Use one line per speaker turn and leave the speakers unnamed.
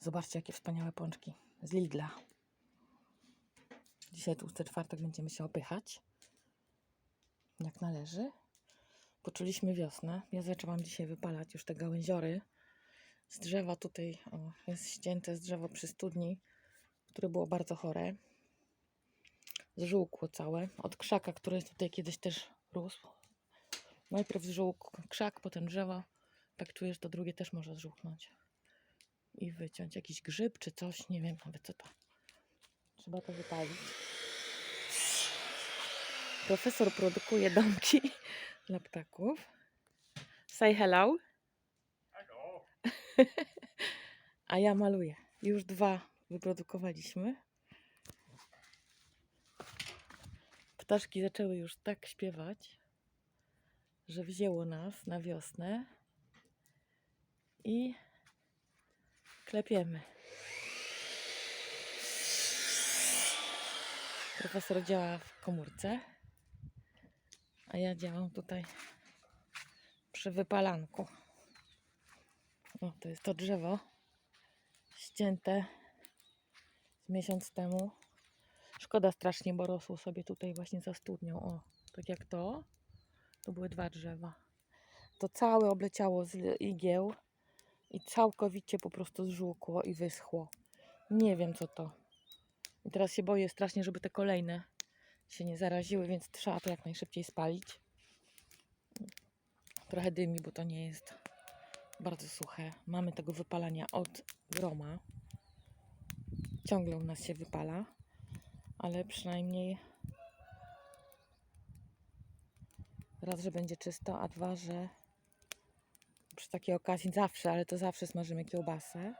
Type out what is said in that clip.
Zobaczcie, jakie wspaniałe pączki z Lidla. Dzisiaj tłusty czwartek będziemy się opychać. Jak należy. Poczuliśmy wiosnę. Ja zaczęłam dzisiaj wypalać już te gałęziory. Z drzewa tutaj o, jest ścięte z drzewa przy studni, które było bardzo chore. Zżółkło całe. Od krzaka, który tutaj kiedyś też rósł. Najpierw zżółkł krzak, potem drzewo. Tak czujesz, to drugie też może zżółknąć. I wyciąć jakiś grzyb czy coś. Nie wiem nawet co to. Trzeba to wypalić. Profesor produkuje domki dla ptaków. Say hello.
Hello.
A ja maluję. Już dwa wyprodukowaliśmy. Ptaszki zaczęły już tak śpiewać, że wzięło nas na wiosnę i klepiemy. Profesor działa w komórce, a ja działam tutaj przy wypalanku. O, to jest to drzewo ścięte z miesiąc temu. Szkoda strasznie, bo rosło sobie tutaj właśnie za studnią. O, tak jak to. To były dwa drzewa. To całe obleciało z igieł i całkowicie po prostu zżółkło i wyschło. Nie wiem co to. I teraz się boję strasznie, żeby te kolejne się nie zaraziły, więc trzeba to jak najszybciej spalić. Trochę dymi, bo to nie jest bardzo suche. Mamy tego wypalania od groma. Ciągle u nas się wypala, ale przynajmniej raz, że będzie czysto, a dwa, że przy takiej okazji zawsze, ale to zawsze smażymy kiełbasę.